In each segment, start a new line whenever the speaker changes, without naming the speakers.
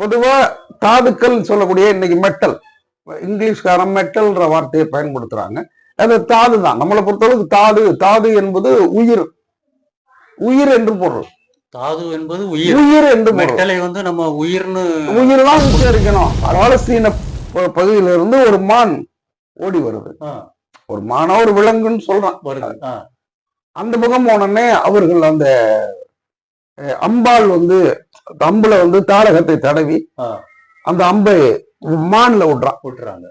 பொதுவா தாதுக்கள் சொல்லக்கூடிய இன்னைக்கு மெட்டல். இங்கிலீஷ்காரன் மெட்டல்ன்ற வார்த்தையை பயன்படுத்துறாங்க. அது தாது தான் நம்மளை பொறுத்தளவுக்கு தாது தாது என்பது உயிர். உயிர் என்று பொருள்.
தாது என்பது உயிர்.
உயிர் என்று
மெட்டலை வந்து நம்ம உயிர்னு
உயிர் தான் உச்சரிக்கணும் பாலஸ்தீன பகுதியில இருந்து ஒரு மான் ஓடி வருது. ஒரு மானோ ஒரு விலங்குன்னு சொல்றான்.
வருது.
அந்த பக்கம் போனோடனே அவர்கள் அந்த அம்பாள் வந்து அம்புல வந்து தாடகத்தை தடவி அந்த அம்பை மான்ல விடுறான்
விட்டுறாங்க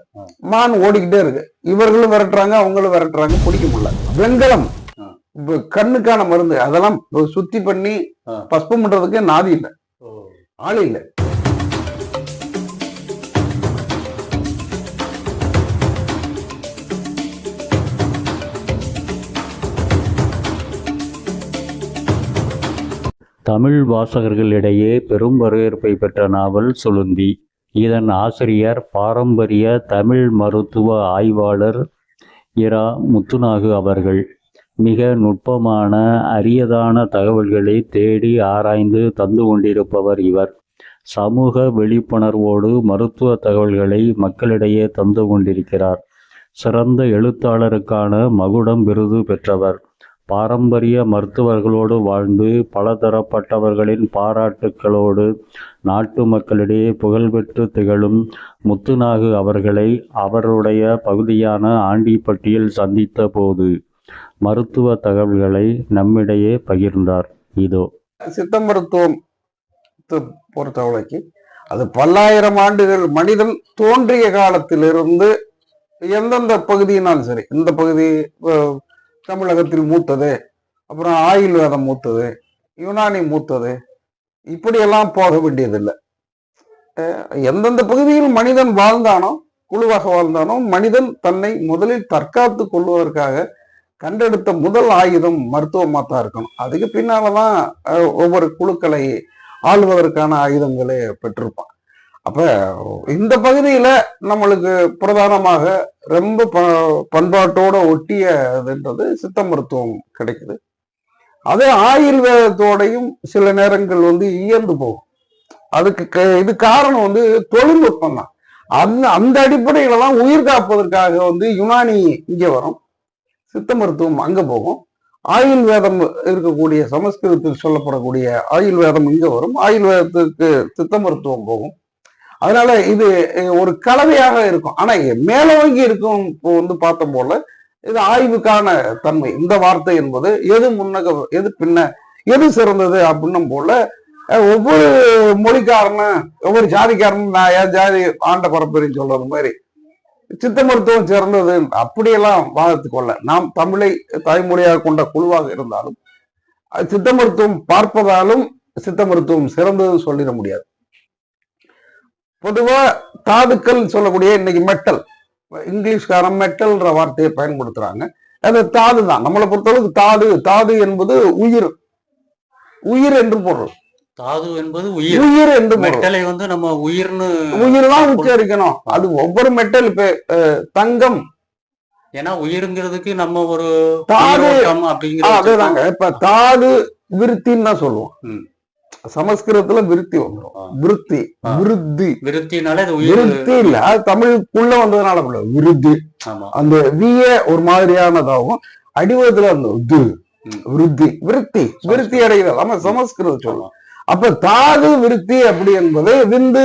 மான் ஓடிக்கிட்டே இருக்கு. இவர்களும் விரட்டுறாங்க அவங்களும் விரட்டுறாங்க பிடிக்க முடியல. இப்ப கண்ணுக்கான மருந்து அதெல்லாம் சுத்தி பண்ணி. பஸ்பம் பண்றதுக்கு நாதி இல்லை. ஆள் இல்லை.
தமிழ் வாசகர்களிடையே பெரும் வரவேற்பை பெற்ற நாவல் சுளுந்தி. இதன் ஆசிரியர் பாரம்பரிய தமிழ் மருத்துவ ஆய்வாளர் இரா. முத்துநாகு அவர்கள். மிக நுட்பமான அரியதான தகவல்களை தேடி ஆராய்ந்து தந்து கொண்டிருப்பவர் இவர். சமூக விழிப்புணர்வோடு மருத்துவ தகவல்களை மக்களிடையே தந்து கொண்டிருக்கிறார். சிறந்த எழுத்தாளருக்கான மகுடம் விருது பெற்றவர். பாரம்பரிய மருத்துவர்களோடு வாழ்ந்து பலதரப்பட்டவர்களின் பாராட்டுக்களோடு நாட்டு மக்களிடையே புகழ்பெற்று திகழும் முத்துநாகு அவர்களை அவருடைய பகுதியான ஆண்டிப்பட்டியில் சந்தித்த போது மருத்துவ தகவல்களை நம்மிடையே பகிர்ந்தார். இதோ.
சித்த மருத்துவம் பொறுத்தவரைக்கு அது பல்லாயிரம் ஆண்டுகள் மனிதன் தோன்றிய காலத்திலிருந்து எந்தெந்த பகுதியினாலும் சரி இந்த பகுதி தமிழகத்தில் மூத்தது. அப்புறம் ஆயுர்வேதம் மூத்தது. யுனானி மூத்தது. இப்படியெல்லாம் போக வேண்டியதில்லை. எந்தெந்த பகுதியில் மனிதன் வாழ்ந்தானோ குழுவாக வாழ்ந்தானோ மனிதன் தன்னை முதலில் தற்காத்து கொள்வதற்காக கண்டெடுத்த முதல் ஆயுதம் மருத்துவமாக தான் இருக்கணும். அதுக்கு பின்னாலதான் தான் ஒவ்வொரு குழுக்களை ஆளுவதற்கான ஆயுதங்களை பெற்றிருப்பான். அப்ப இந்த பகுதியில நம்மளுக்கு பிரதானமாக ரொம்ப ப- பண்பாட்டோட ஒட்டியதுன்றது சித்த மருத்துவம் கிடைக்குது. அதே ஆயுர்வேதத்தோடையும் சில நேரங்கள் வந்து இயந்து போகும். அதுக்கு க- இது காரணம் வந்து தொழில்நுட்பம் தான். அந்த அந்த அடிப்படையில தான் உயிர் காப்பதற்காக வந்து யுனானி இங்க வரும். சித்த மருத்துவம் அங்க போகும். ஆயுர்வேதம் இருக்கக்கூடிய சமஸ்கிருதத்தில் சொல்லப்படக்கூடிய ஆயுர்வேதம் இங்க வரும். ஆயுர்வேதத்துக்கு சித்த மருத்துவம் போகும். அதனால இது ஒரு கலவையாக இருக்கும். ஆனா மேலோங்கி இருக்கும் இப்போ வந்து பார்த்த போல இது ஆய்வுக்கான தன்மை. இந்த வார்த்தை என்பது எது முன்னக எது பின்ன எது சிறந்தது அப்படின்னும் போல ஒவ்வொரு மொழிக்காரனும் ஒவ்வொரு ஜாதிக்காரனும் நான் என் ஜாதி ஆண்ட பரம்பரைன்னு சொல்றது மாதிரி சித்த மருத்துவம் சிறந்தது அப்படியெல்லாம் வாதத்துக்கொள்ள நாம் தமிழை தாய்மொழியாக கொண்ட குழுவாக இருந்தாலும் சித்த மருத்துவம் பார்ப்பதாலும் சித்த மருத்துவம் சிறந்ததுன்னு சொல்லிட முடியாது. பொதுவா தாதுக்கள் சொல்லக்கூடிய இன்னைக்கு மெட்டல். இங்கிலீஷ்காரன் மெட்டல்ன்ற வார்த்தையை பயன்படுத்துறாங்க. அது தாது தான் நம்மளை பொறுத்தளவுக்கு தாது தாது என்பது உயிர். உயிர் என்று பொருள்.
தாது என்பது உயிர்.
உயிர் என்று
மெட்டலை வந்து நம்ம உயிர்னு
உயிர் தான் உச்சரிக்கணும். அது ஒவ்வொரு மெட்டல் இப்ப தங்கம்.
ஏன்னா உயிருங்கிறதுக்கு நம்ம ஒரு
தாது.
அப்படிங்கிறது
இப்ப தாது விருத்தின்னு தான் சொல்லுவோம். சமஸ்கிருதத்துல விருத்தி வந்துடும். விருத்தி. விருத்தி.
விருத்தினால
விருத்தி இல்ல. தமிழுக்குள்ள வந்ததுனால விருத்தி அந்த விய ஒரு மாதிரியானதாகும் அடிவத்துல அந்த இது. விருத்தி விருத்தி விருத்தி அடைதல். ஆமா சமஸ்கிருத சொல்லும்
ஆமா.
அப்ப தாது விருத்தி அப்படி என்பது விந்து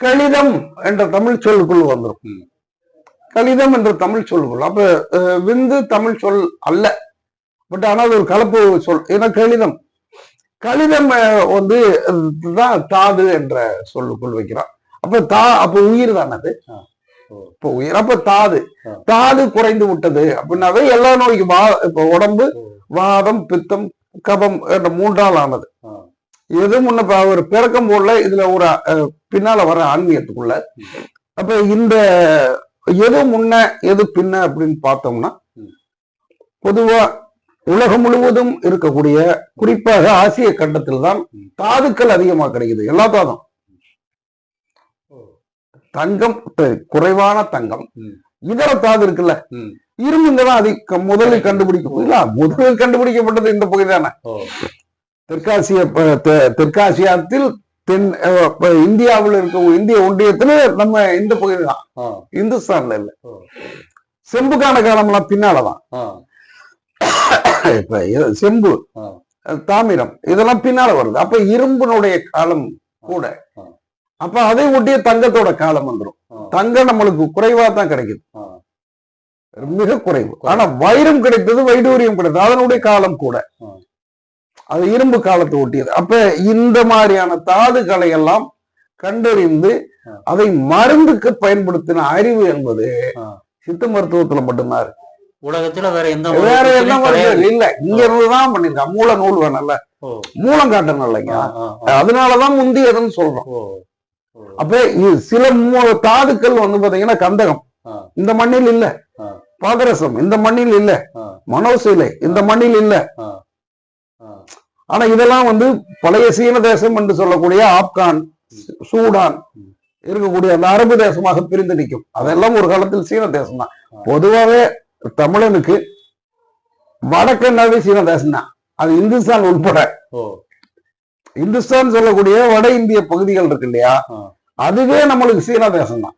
கணிதம் என்ற தமிழ் சொல்லுக்குள் வந்துடும். கணிதம் என்ற தமிழ் சொல்லுக்குள் அப்ப விந்து தமிழ் சொல் அல்ல. பட் ஆனால் ஒரு கலப்பு சொல். ஏன்னா கணிதம் கணிதம் அஹ், வந்து தான் தாது என்ற சொல்லுக்குள் வைக்கிறான் அப்ப தா அப்ப உயிர் தானே அது
ஆ. ஓ.
இப்ப உயிர் அப்ப தாது. தாது குறைந்து விட்டது அப்படின்னாவே எல்லா நோய்க்கு வா இப்ப உடம்பு வாதம் பித்தம் கபம் என்ற மூன்றால் ஆனது. எது முன்ன அவர் பிறக்கம் போல இதுல ஒரு பின்னால வர ஆன்மீகத்துக்குள்ள அப்ப இந்த எது முன்ன எது பின்ன அப்படின்னு பார்த்தோம்னா. பொதுவா உலகம் முழுவதும் இருக்கக்கூடிய குறிப்பாக ஆசிய கண்டத்தில் தான். தாதுக்கள் அதிகமா கிடைக்குது. எல்லா தாதும். தங்கம் குறைவான தங்கம். இதர தாது இருக்குல்ல. இரும்புங்க தான் அதிகம். முதலில் கண்டுபிடிக்கும் இல்ல முதலில் கண்டுபிடிக்கப்பட்டது இந்த பகுதி தானே. தெற்காசிய தெற்காசியாத்தில் தென் இந்தியாவில் இருக்க இந்திய ஒன்றியத்துல நம்ம இந்த பகுதி தான். இந்துஸ்தான்ல இல்ல. செம்புக்கான காலம்லாம் பின்னாலதான் இப்ப செம்பு தாமிரம் இதெல்லாம் பின்னால வருது. அப்ப இரும்பினுடைய காலம் கூட. அப்ப அதை ஒட்டிய தங்கத்தோட காலம் வந்துடும் தங்கம் நம்மளுக்கு குறைவா தான் கிடைக்குது. மிக குறைவு. ஆனா வைரம் கிடைத்தது வைடூரியம் கிடைத்தது. அதனுடைய காலம் கூட. அது இரும்பு காலத்தை ஒட்டியது. அப்ப இந்த மாதிரியான தாதுகளை எல்லாம் கண்டறிந்து. அதை மருந்துக்கு பயன்படுத்தின அறிவு என்பது. சித்த மருத்துவத்துல மட்டும்தான் இருக்கு.
உலகத்துல வேற எந்த
வேற என்ன இல்ல. இங்க இருந்து தான் பண்ணிருக்கான் மூல நூல் வேணாம்ல. மூலம் காட்டணும் இல்லைங்க. அதனாலதான் முந்தியதுன்னு சொல்றோம். அப்ப சில தாதுக்கள் வந்து பாத்தீங்கன்னா கந்தகம். இந்த மண்ணில் இல்ல. பாதரசம் இந்த மண்ணில் இல்ல. மனோசிலை இந்த மண்ணில் இல்ல. ஆனா இதெல்லாம் வந்து பழைய சீன தேசம் என்று சொல்லக்கூடிய ஆப்கான் சூடான். இருக்கக்கூடிய அந்த அரபு தேசமாக பிரிந்து நிற்கும். அதெல்லாம் ஒரு காலத்தில் சீன தேசம் தான். பொதுவாவே தமிழனுக்கு வடக்கன்னாவே சீன தேசம் தான். அது இந்துஸ்தான் உட்பட இந்துஸ்தான் சொல்லக்கூடிய வட இந்திய பகுதிகள் இருக்கு இல்லையா. அதுவே நம்மளுக்கு சீன தேசம் தான்.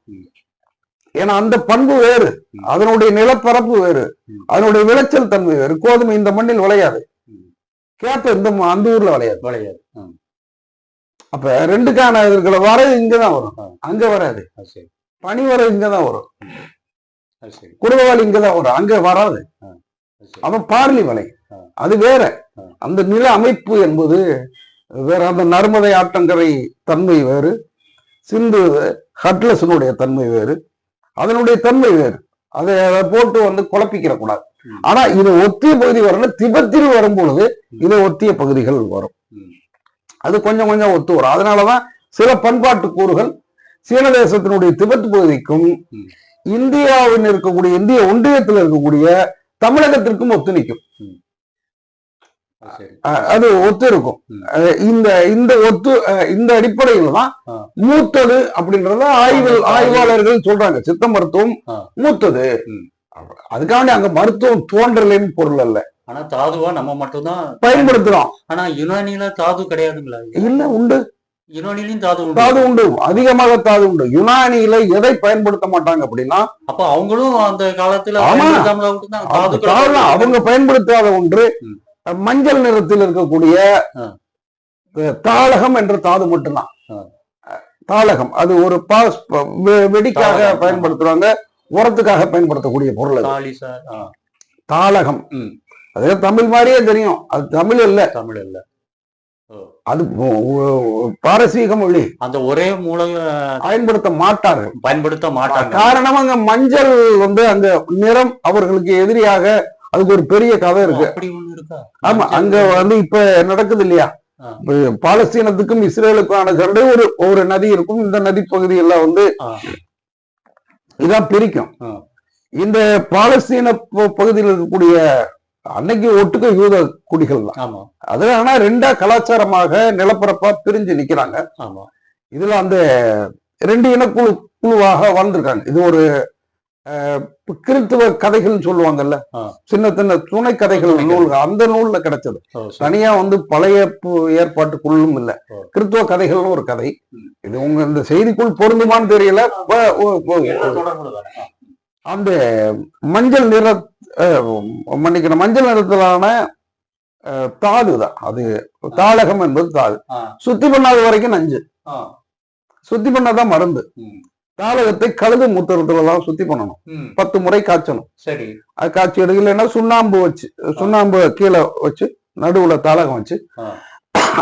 ஏன்னா அந்த பண்பு வேறு. அதனுடைய நிலப்பரப்பு வேறு. அதனுடைய விளைச்சல் தன்மை வேறு. கோதுமை இந்த மண்ணில் விளையாது. கேப்ப இந்த அந்த ஊர்ல விளையாது.
விளையாது.
அப்ப ரெண்டுக்கான இருக்கிற வரகு இங்கதான் வரும். அங்க வராது. பனி வரகு இங்கதான் வரும். குருவாளி இங்கதான் வரும் அங்க வராது. அவன் பார்லி வலை. அது வேற. அந்த நில அமைப்பு என்பது வேற அந்த நர்மதை ஆற்றங்கரை தன்மை வேறு. சிந்து ஹட்லஸனுடைய தன்மை வேறு. அதனுடைய தன்மை வேறு. அதை போட்டு வந்து குழப்பிக்கிற கூடாது. ஆனா இதை ஒத்திய பகுதி வரணும். திபெத்தில் வரும்பொழுது இதை ஒத்திய பகுதிகள் வரும். அது கொஞ்சம் கொஞ்சம் ஒத்து வரும். அதனாலதான் சில பண்பாட்டு கூறுகள் சீன தேசத்தினுடைய திபெத் பகுதிக்கும்
ம்.
இந்தியாவில் இருக்கக்கூடிய இந்திய ஒன்றியத்தில் இருக்கக்கூடிய தமிழகத்திற்கும் ஒத்து நிற்கும்
அது
ஒத்து இருக்கும் இந்த இந்த ஒத்து இந்த அடிப்படையில் தான். மூத்தது அப்படின்றத ஆய்வு
ஆமா.
ஆய்வாளர்கள் சொல்றாங்க சித்த மருத்துவம். மூத்தது
ம்.
அதுக்காண்டி அங்க மருத்துவம் தோன்றலைன்னு பொருள் அல்ல
ஆனா தாதுவா நம்ம மட்டும்தான்
பயன்படுத்துறோம்
ஆனா யுனானில தாது கிடையாதுங்களா
இல்ல உண்டு
யுனானிலையும் தாது உண்டு.
தாது உண்டு. அதிகமாக தாது உண்டு. யுனானியில எதை பயன்படுத்த மாட்டாங்க அப்படின்னா
அப்ப அவங்களும் அந்த காலத்துல
அவங்க பயன்படுத்தாத ஒன்று. மஞ்சள் நிறத்தில் இருக்கக்கூடிய தாளகம் என்ற தாது மட்டும்தான். தாளகம். அது ஒரு பாஸ் வெடிக்காக பயன்படுத்துறாங்க. உரத்துக்காக பயன்படுத்தக்கூடிய பொருள் தாளகம். அது தமிழ் மாதிரியே தெரியும். அது தமிழ் இல்ல.
தமிழ் இல்ல.
அது பாரசீக மொழி.
அந்த ஒரே மூல
பயன்படுத்த மாட்டார்கள்.
பயன்படுத்த மாட்டாங்க
காரணம் அங்க மஞ்சள் வந்து அங்க நிறம் அவர்களுக்கு எதிரியாக அதுக்கு ஒரு பெரிய கதை இருக்கு. ஆமா அங்க வந்து இப்ப நடக்குது இல்லையா? பாலஸ்தீனத்துக்கும் இஸ்ரேலுக்கான சண்டை ஒரு ஒரு நதி இருக்கும். இந்த நதி பகுதியெல்லாம் வந்து. இதான் பிரிக்கும். இந்த பாலஸ்தீன பகுதியில் இருக்கக்கூடிய அன்னைக்கு ஒட்டுக்க யூத குடிகள் தான். அதுல ஆனா ரெண்டா கலாச்சாரமாக நிலப்பரப்பா பிரிஞ்சு நிக்கிறாங்க. இதுல அந்த ரெண்டு இனக்குழு குழுவாக வாழ்ந்திருக்காங்க. இது ஒரு கிறித்துவ கதைகள்னு சொல்லுவாங்கல்ல. சின்ன சின்ன துணை கதைகள்
துணை
நூல் அந்த நூல்ல கிடைச்சது. தனியா வந்து பழைய ஏற்பாட்டுக்குள்ளும் இல்ல. கிறித்துவ கதைகள்னு ஒரு கதை. இது உங்க இந்த செய்திக்குள் பொருந்துமான்னு தெரியல. அந்த மஞ்சள் நிற அஹ், மன்னிக்கணும் மஞ்சள் நிறத்திலான தாது தான் அது தாளகம் என்பது தாது. சுத்தி பண்ணாத வரைக்கும் நஞ்சு. சுத்தி பண்ணாதான் மருந்து. தாளகத்தை கழுது மூத்திரத்துல தான் சுத்தி பண்ணணும். பத்து முறை காய்ச்சணும்
சரி
அது காய்ச்சி எடுக்கலைன்னா சுண்ணாம்பு வச்சு சுண்ணாம்பு கீழே வச்சு நடுவுல தாளகம் வச்சு.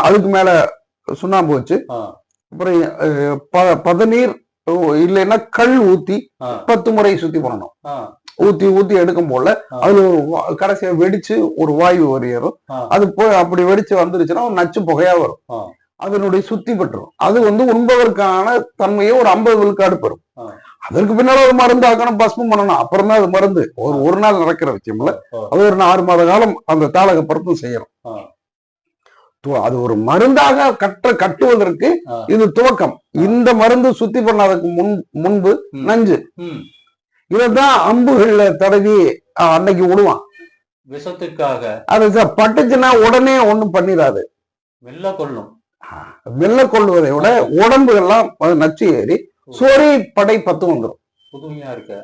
அதுக்கு மேல சுண்ணாம்பு வச்சு. அப்புறம் பதநீர் இல்லைன்னா கல் ஊத்தி. பத்து முறை சுத்தி பண்ணணும். ஊத்தி ஊத்தி எடுக்கும் போல
ஆ.
அதுல ஒரு கடைசியா வெடிச்சு ஒரு வாயு வரையறும். அது போய் அப்படி வெடிச்சு வந்துருச்சுன்னா ஒரு நச்சு புகையா வரும். அதனுடைய சுத்தி பெற்றுரும் அது வந்து உண்பதற்கான தன்மையை ஒரு ஐம்பது விழுக்காடு பெறும். அதற்கு பின்னால ஒரு மருந்து ஆக்கணும் பஸ்மம் பண்ணணும் அப்புறம் தான் அது மருந்து ஒரு ஒரு நாள் நடக்கிற விஷயம் இல்ல
ஓ.
அது ஒரு ஆறு மாத காலம் அந்த தாளக பருப்பும் செய்யணும். து- அது ஒரு மருந்தாக கட்ட கட்டுவதற்கு. இது துவக்கம் இந்த மருந்து சுத்தி பண்ணாததுக்கு முன் முன்பு. நஞ்சு. இதைத்தான் அம்புகள்ல தடவி அன்னைக்கு விடுவான்.
விஷத்துக்காக.
அது பட்டுச்சுன்னா உடனே ஒண்ணும் பண்ணிடாது
வெள்ள கொள்ளும்.
வெள்ள கொள்வதை விட உடம்பு எல்லாம் அது நச்சு ஏறி சோரி படை பத்து வந்துடும்
புதுமையா இருக்கு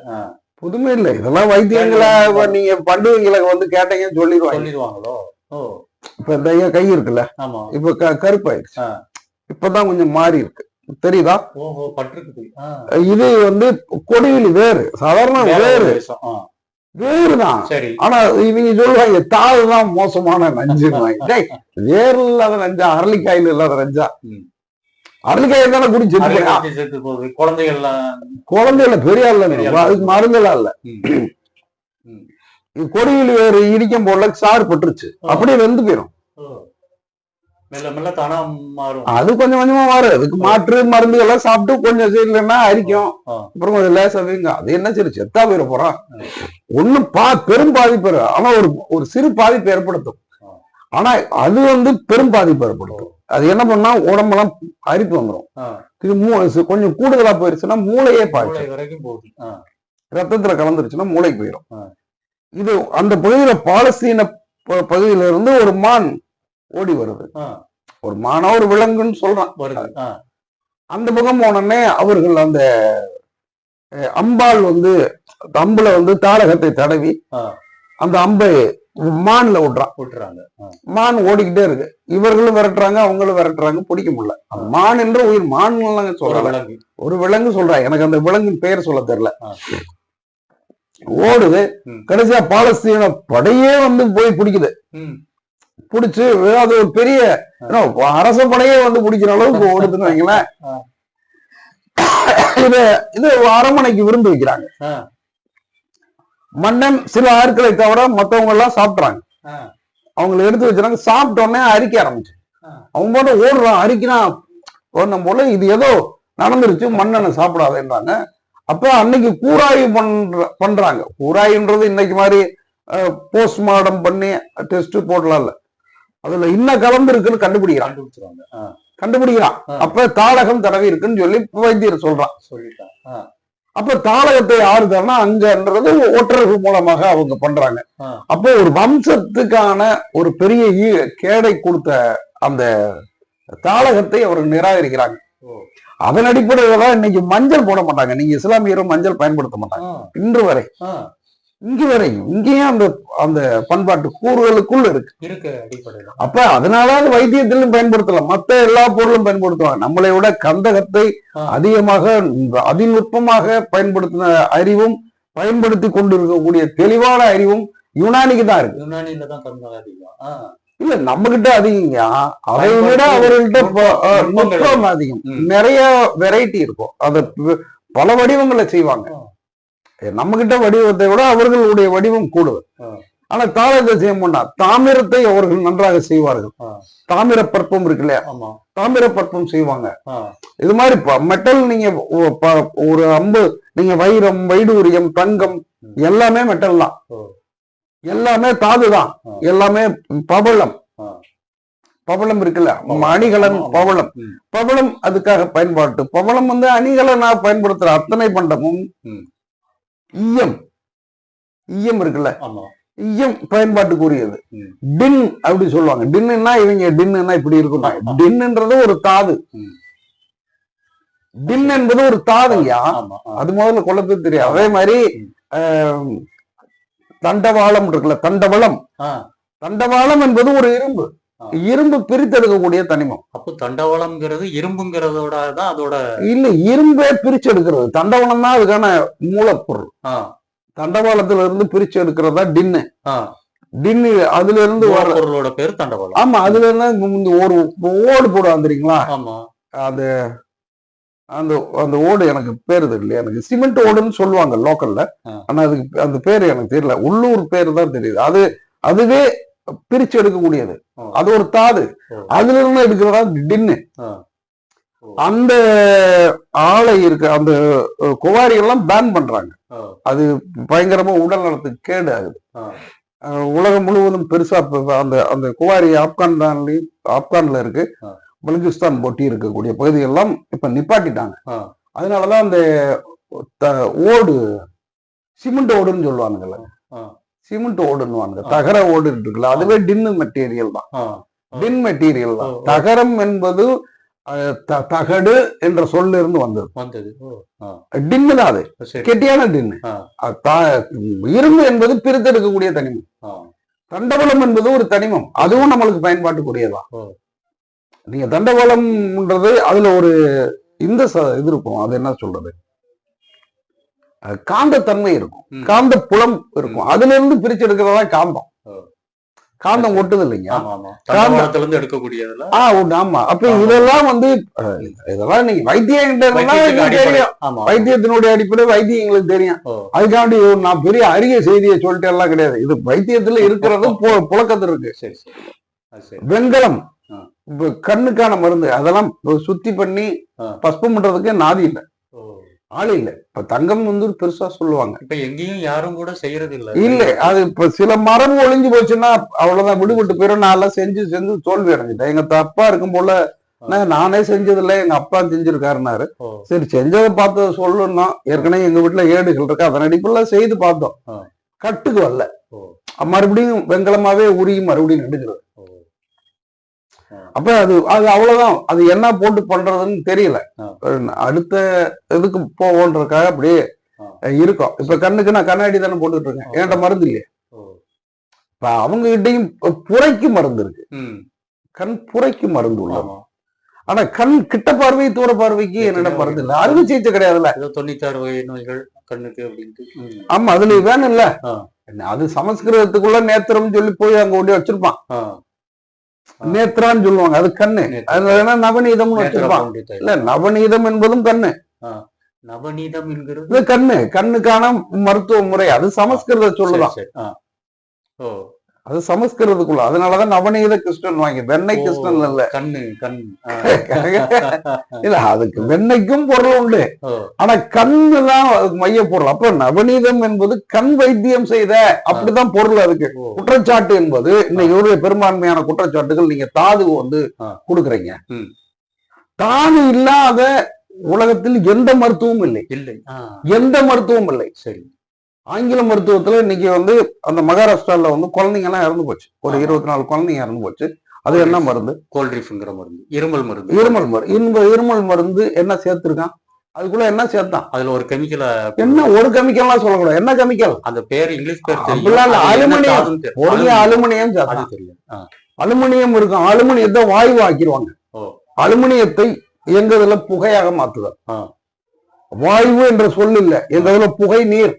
புதுமை இல்லை இதெல்லாம் வைத்தியங்களை நீங்க பண்டிகைகளை வந்து கேட்டீங்கன்னு சொல்லிடுவாங்க.
சொல்லிடுவாங்களோ?
இப்ப இந்த கை இருக்குல்ல இப்ப க- கருப்பாயிடுச்சு.
ஆ.
இப்பதான் கொஞ்சம் மாறி இருக்கு தெரியுதா? இது வந்து கொடியில் வேறு. சாதாரண
வேற
வேறு. தான் ஆனா இவங்க சொல்லுவாங்க தாது தான் மோசமான நஞ்சு வேறு இல்லாத நஞ்சா அரளிக்காயில் இல்லாத நஞ்சா?
ம்.
அரளிக்காயில் தானே குடி செத்து போயா
அரைக்கட்டி செத்து போகுது. குழந்தைகள்லாம்
குழந்தைல பெரிய இல்ல. அதுக்கு மருந்தெல்லாம் இல்ல. கொடியில் வேறு இடிக்கும் போல சாறு பட்டுருச்சு. அப்படியே வெந்து போயிடும்.
மெல்ல மெல்ல தானா மாறும்.
அது கொஞ்சம் கொஞ்சமா வரும் அதுக்கு மாற்று மருந்துகள்லாம் சாப்பிட்டு கொஞ்சம் சரியில்லைன்னா அரிக்கும். அப்புறம் கொஞ்சம் லேசா வீங்க அது என்ன சரி செத்தா போயிட போறான். ஒண்ணும் பா பெரும் பாதிப்பு. ஆனா ஒரு ஒரு சிறு பாதிப்பு ஏற்படுத்தும். ஆனா அது வந்து பெரும் பாதிப்பு ஏற்படுத்தும். அது என்ன பண்ணா உடம்பெல்லாம் அரிப்பு வந்துடும் கொஞ்சம் கூடுதலா போயிருச்சுன்னா மூளையே
வரைக்கும் போகுது. ஆ,
ரத்தத்துல கலந்துருச்சுன்னா மூளைக்கு போயிடும். இது அந்த பகுதியில பாலஸ்தீன பகுதியில இருந்து ஒரு மான் ஓடி வருது. ஒரு மானா ஒரு விலங்குன்னு சொல்றான்.
வருது.
அந்த பக்கம் போனோடனே அவர்கள் அந்த அம்பாள் வந்து அம்புல வந்து தாடகத்தை தடவி. அந்த அம்பை மான்ல விடுறான்.
விட்டுறாங்க
மான் ஓடிக்கிட்டே இருக்கு. இவர்களும் விரட்டுறாங்க அவங்களும் விரட்டுறாங்க பிடிக்க முடியல. மான் என்ற உயிர் மான் சொல்றாங்க ஒரு விலங்கு. சொல்றாங்க எனக்கு அந்த விலங்கின் பெயர் சொல்ல தெரியல. ஓடுது. கடைசியா பாலஸ்தீன படையே வந்து போய் பிடிக்குது. பிடிச்சு அது ஒரு பெரிய அரச படையே வந்து பிடிக்கிற அளவுக்கு ஓடுதுன்னு வைங்களேன். இது இது அரண்மனைக்கு விருந்து வைக்கிறாங்க. மன்னன் சில ஆட்களை தவிர மத்தவங்க எல்லாம் சாப்பிட்றாங்க அவங்களை எடுத்து வச்சுறாங்க. சாப்பிட்ட உடனே அரிக்க ஆரம்பிச்சு. அவன் போட்டு ஓடுறான் அரிக்கிறான் ஒன்னும் போல இது ஏதோ நடந்துருச்சு மன்னனை சாப்பிடாதேன்றாங்க. அப்ப அன்னைக்கு கூராய்வு பண்ற பண்றாங்க. கூராய்வுன்றது இன்னைக்கு மாதிரி போஸ்ட்மார்டம் பண்ணி டெஸ்ட் போடலாம் இல்ல அதுல இன்ன கலந்து இருக்குன்னு கண்டுபிடிக்கிறான்.
கண்டுபிடிச்சிருவாங்க.
கண்டுபிடிக்கிறான். அப்ப தாடகம் தடவி இருக்குன்னு சொல்லி வைத்தியர் சொல்றான்.
சொல்லிட்டான்.
அப்ப தாளகத்தை யாரு தரனா அங்கன்றது ஒற்றர்கள் மூலமாக அவங்க பண்றாங்க. அப்போ ஒரு வம்சத்துக்கான ஒரு பெரிய கேடை கொடுத்த அந்த தாளகத்தை அவர்கள் நிராகரிக்கிறாங்க. அதன் அடிப்படையில தான் இன்னைக்கு மஞ்சள் போட மாட்டாங்க. நீங்க இஸ்லாமியரும் மஞ்சள் பயன்படுத்த மாட்டாங்க. இன்று வரை. இங்கு வரை இங்கேயும் அந்த அந்த பண்பாட்டு கூறுகளுக்குள் இருக்கு.
இருக்கு அடிப்படையில.
அப்ப அதனால அது வைத்தியத்திலும் பயன்படுத்தலாம் மத்த எல்லா பொருளும் பயன்படுத்துவாங்க. நம்மளை விட கந்தகத்தை. அதிகமாக அதிநுட்பமாக பயன்படுத்தின அறிவும் பயன்படுத்தி கொண்டிருக்கக்கூடிய தெளிவான அறிவும் யுனானிக்கு தான் இருக்கு.
யுனானில தான் அதிகம்.
இல்ல நம்ம கிட்ட அதிகங்க அதை விட அவர்கள்ட்ட நுட்பம் அதிகம். நிறைய வெரைட்டி இருக்கும். அத பல வடிவங்களை செய்வாங்க. நம்ம கிட்ட வடிவத்தை விட அவர்களுடைய வடிவம்
ஆ.
ஆனா தாளத்தை செய்ய மாட்டா தாமிரத்தை அவர்கள் நன்றாக செய்வார்கள். தாமிர பற்பம் இருக்கு இல்லையா தாமிர பற்பம் செய்வாங்க இது மாதிரி மெட்டல் நீங்க ஒரு அம்பு நீங்க வைரம் வைடூரியம் தங்கம். எல்லாமே மெட்டல் தான். எல்லாமே தாது தான். எல்லாமே பவளம். பவளம் இருக்குல்ல. அணிகலன். பவளம். பவளம் அதுக்காக பயன்பாட்டு பவளம் வந்து அணிகலனா பயன்படுத்துற அத்தனை பண்டமும். ஈயம். ஈயம் இருக்குல்ல. ஈயம் பயன்பாட்டுக்குரியது. டின் அப்படி சொல்லுவாங்க. டின்னுன்னா இவங்க டின்னுன்னா இப்படி இருக்கும் டின்னுன்றது ஒரு தாது. டின் என்பது ஒரு தாதுங்கயா அது முதல்ல குழப்பம் தெரியும் அதே மாதிரி தண்டவாளம் இருக்குல்ல. தண்டவளம். தண்டவாளம் என்பது ஒரு இரும்பு. இரும்பு பிரித்தெடுக்கக்கூடிய தனிமம்.
அப்போ தண்டவாளம்ங்கிறது இரும்புங்கிறதோட தான் அதோட
இல்ல இரும்பே பிரிச்சு எடுக்கிறது தண்டவளம் தான் அதுக்கான மூலப்பொருள். தண்டவாளத்துல இருந்து பிரிச்சு எடுக்கிறதா டின்னு டின்னு அதுல இருந்து
பொருளோட பேரு தண்டவாளம்.
ஆமா அதுல இருந்து ஒரு ஓடு போடுவாங்க தெரியுங்களா?
ஆமா.
அது அந்த அந்த ஓடு எனக்கு பேரு தெரியல. எனக்கு சிமெண்ட் ஓடுன்னு சொல்லுவாங்க லோக்கல்ல. ஆனா அதுக்கு அந்த பேரு எனக்கு தெரியல. உள்ளூர் பேரு தான் தெரியுது. அது அதுவே பிரிச்சு எடுக்கக்கூடியது. அது ஒரு தாது. அதுல இருந்து எடுக்கிறதா டின்னு. அந்த ஆலை இருக்கு அந்த அஹ், குவாரி எல்லாம் பேன் பண்றாங்க அது பயங்கரமா உடல் நலத்துக்கு கேடு ஆகுது உலகம் முழுவதும் பெருசா அந்த அந்த குவாரி ஆப்கான்லயும் ஆப்கான்ல இருக்கு
ஆ.
பலுகிஸ்தான் போட்டி இருக்கக்கூடிய பகுதியெல்லாம் இப்ப நிப்பாட்டிட்டாங்க. அதனாலதான் அந்த ஓடு சிமெண்ட் ஓடுன்னு சொல்லுவானுங்கல்ல
ஆ.
சிமெண்ட் ஓடுன்னுவானுங்க. தகர ஓடு இருக்குல்ல அதுவே டின்னு மெட்டீரியல் தான்.
டின் மெட்டீரியல் தான். தகரம் என்பது தகடு என்ற சொல்ல இருந்து வந்தது. டின்னு தான் அது. கெட்டியான டின்னு. இரும்பு என்பது பிரித்தெடுக்கக்கூடிய தனிமம். தண்டவளம் என்பது ஒரு தனிமம். அதுவும் நம்மளுக்கு பயன்பாட்டுக்குரியதான். நீங்க தண்டவளம்ன்றது அதுல ஒரு இந்த இது இருக்கும். அது என்ன சொல்றது? காந்தத்தன்மை இருக்கும். காந்த புலம் இருக்கும். அதுல இருந்து பிரிச்சு எடுக்கிறதா காந்தம். காந்தம் ஒட்டுது இல்லைங்க
ஆமா. ஆமா இருந்து எடுக்கக்கூடியதுல
அப்ப. இதெல்லாம் வந்து இதெல்லாம் நீங்க வைத்தியம். தெரியும்.
ஆமா
வைத்தியத்தினுடைய அடிப்படை வைத்தியம் எங்களுக்கு தெரியும். அதுக்காண்டி நான் பெரிய அரிய செய்தியை சொல்லிட்டு எல்லாம் கிடையாது. இது வைத்தியத்துல இருக்கிறது புழக்கத்துல இருக்கு. வெண்கலம் கண்ணுக்கான மருந்து. அதெல்லாம் சுத்தி பண்ணி. பஸ்பம் பண்றதுக்கு நாதி இல்ல. ஆள் இல்ல. இப்ப தங்கம் வந்து பெருசா சொல்லுவாங்க.
இப்ப எங்கேயும் யாரும் கூட செய்யறது இல்ல
இல்ல அது இப்ப சில மரம் ஒளிஞ்சு போச்சுன்னா அவ்வளவுதான். விடுபட்டு போயிடும் நான் எல்லாம் செஞ்சு செஞ்சு தோல்வி அடைஞ்சிட்டேன். எங்க அப்பா இருக்கும் போல நான் செஞ்சதில்ல. எங்க அப்பா செஞ்சிருக்காருனாரு
சரி செஞ்சதை பார்த்து சொல்லணும் ஏற்கனவே எங்க வீட்டுல ஏடுகள் இருக்கு. அதன் அடிப்படையில் செய்து பார்த்தோம். கட்டுக்கு வரல மறுபடியும் வெண்கலமாவே உருகி மறுபடியும் எடுக்கிறது
ஓ
அப்ப அது அது அவ்வளவுதான். அது என்ன போட்டு பண்றதுன்னு தெரியல. அடுத்த இதுக்கு போவோன்றதுக்காக அப்படியே. இருக்கும். இப்ப கண்ணுக்கு நான் கண்ணாடி தானே போட்டுட்டு இருக்கேன். என்கிட்ட மருந்து இல்லையே. இப்ப அவங்க கிட்டயும் புரைக்கு மருந்து இருக்கு. கண் புரைக்கு மருந்து உள்ளது. ஆனா கண் கிட்ட பார்வை தூர பார்வைக்கு என்னிடம் மருந்து இல்ல? அறுவை சிகிச்சை கிடையாதுல்ல.
தொண்ணூத்தாறு வகை நோய்கள் கண்ணுக்கு அப்படின்ட்டு.
ஆமா அதுல வேணும் இல்ல. அது சமஸ்கிருதத்துக்குள்ள நேத்திரம் சொல்லி போய் அங்க கொண்டு வச்சிருப்பான். நேத்ரான்னு சொல்லுவாங்க. அது கண்ணு. வேணா நவநீதம்னு
தைலம்.
இல்ல நவநீதம் என்பதும் கண்ணு.
நவநீதம் என்கிறது?
இது கண்ணு. கண்ணுக்கான மருத்துவ முறை. அது சமஸ்கிருத சொல்லுதான்.
ஓ.
அது சமஸ்கிருதத்துக்குள்ள. அதனாலதான் நவநீத கிருஷ்ணன் வாங்கி வெண்ணெய் கிருஷ்ணன் இல்ல.
கண்ணு கண்.
இல்ல அதுக்கு வெண்ணெய்க்கும் பொருள் உண்டு. ஆனா கண்ணு தான் அதுக்கு மைய பொருள் அப்ப நவநீதம் என்பது கண் வைத்தியம் செய்த அப்படிதான் பொருள் அதுக்கு. குற்றச்சாட்டு என்பது இன்னைக்கு ஒரு பெரும்பான்மையான குற்றச்சாட்டுகள் நீங்க தாது வந்து. கொடுக்குறீங்க. தாது இல்லாத உலகத்தில் எந்த மருத்துவமும் இல்லை.
இல்லை.
எந்த மருத்துவமும் இல்லை.
சரி.
ஆங்கில மருத்துவத்துல இன்னைக்கு வந்து அந்த மகாராஷ்டிரால வந்து குழந்தைங்க எல்லாம் இறந்து போச்சு. ஒரு. இருபத்தி நாலு குழந்தைங்க இறந்து போச்சு. அது என்ன மருந்து?
கோல்ட்ரிஃப்ங்கிற மருந்து. இருமல் மருந்து.
இருமல் மருந்து இன்ப இருமல் மருந்து என்ன சேர்த்திருக்கான்? அதுக்குள்ள என்ன சேர்த்தான்?
அதுல ஒரு கெமிக்கல
என்ன ஒரு கெமிக்கல்லாம் சொல்லக்கூடாது. என்ன கெமிக்கல்
அந்த பேர் இங்கிலீஷ் பேர் தெரியும்.
அலுமினியம். ஒரே
அலுமினியம். அது தெரியும்.
அலுமினியம் இருக்கும். அலுமினியத்தை வாயு ஆக்கிடுவாங்க அலுமினியத்தை எங்க இதுல புகையாக மாத்துதல். வாயு என்ற சொல் இல்ல. எங்க இதுல புகை நீர்.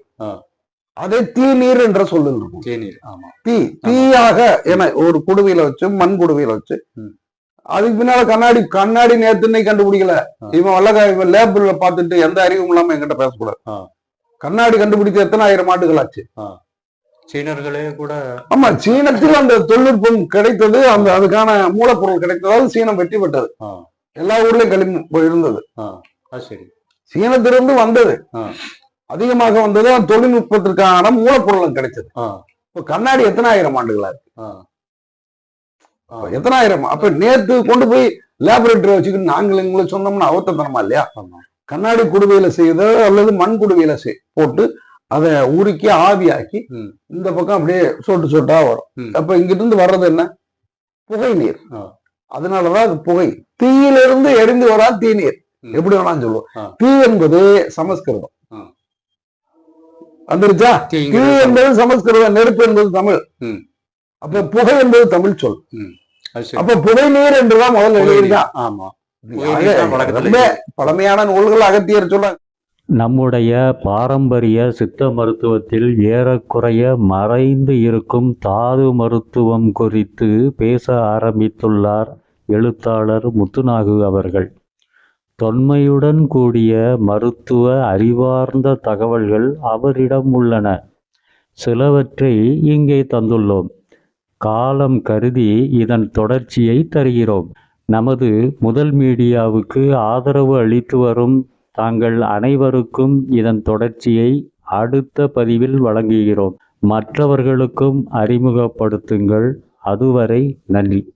அதே தீ நீர் என்ற சொல் இருக்கும்
தேநீர் ஆமா.
தீ தீயாக என ஒரு குடுவையில வச்சு மண் குடுவையில வச்சு. அதுக்கு பின்னால கண்ணாடி கண்ணாடி நேத்து இன்னைக்கு கண்டுபிடிக்கல. இவன் வல்லகா இவன் லேபிள்ல பார்த்துட்டு எந்த அறிவும் இல்லாம என்கிட்ட பேசக்கூடாது. கண்ணாடி கண்டுபிடித்து எத்தனை ஆயிரம் ஆண்டுகள் ஆச்சு?
சீனர்களே கூட
ஆமா சீனத்தில் அந்த தொழில்நுட்பம் கிடைத்தது அந்த அதுக்கான மூலப்பொருள் கிடைத்ததால் சீனம் வெற்றி பெற்றது. எல்லா ஊர்லயும் களிமண் இருந்தது. சீனத்திலிருந்து வந்தது. அதிகமாக வந்தது தொழில்நுட்பத்திற்கான மூலப்பொருளும் கிடைச்சது. இப்ப கண்ணாடி எத்தனை ஆயிரம் ஆண்டுகளா இருக்கு? எத்தனை ஆயிரம் அப்ப நேத்து கொண்டு போய் லேபரேட்டரி வச்சுக்கிட்டு நாங்கள் எங்களை சொன்னோம்னா அவத்தனமா இல்லையா? கண்ணாடி குடுவையில செய்த அல்லது மண் குடுவையில செய் போட்டு அதை உருக்கி ஆவியாக்கி. இந்த பக்கம் அப்படியே சொட்டு சொட்டா வரும். அப்ப இங்கிட்டு இருந்து வர்றது என்ன? புகை நீர். அதனாலதான் அது புகை. தீயிலிருந்து எரிந்து வரா தீ நீர். எப்படி வேணாலும் சொல்லுவோம். தீ என்பது சமஸ்கிருதம். வந்துருச்சா? தீ என்பது சமஸ்கிருதம் நெருப்பு என்பது தமிழ். அப்ப புகை என்பது தமிழ் சொல். அப்ப புகை நீர் என்றுதான் முதல்ல எழுதியிருக்கான்.
ஆமா.
ரொம்ப பழமையான நூல்கள் அகத்தியர் சொல்ல
நம்முடைய பாரம்பரிய சித்த மருத்துவத்தில் ஏறக்குறைய மறைந்து இருக்கும் தாது மருத்துவம் குறித்து பேச ஆரம்பித்துள்ளார் எழுத்தாளர் முத்துநாகு அவர்கள். தொன்மையுடன் கூடிய மருத்துவ அறிவார்ந்த தகவல்கள் அவரிடம் உள்ளன. சிலவற்றை இங்கே தந்துள்ளோம். காலம் கருதி இதன் தொடர்ச்சியை தருகிறோம். நமது முதல் மீடியாவுக்கு ஆதரவு அளித்து வரும் தாங்கள் அனைவருக்கும் இதன் தொடர்ச்சியை அடுத்த பதிவில் வழங்குகிறோம். மற்றவர்களுக்கும் அறிமுகப்படுத்துங்கள். அதுவரை நன்றி.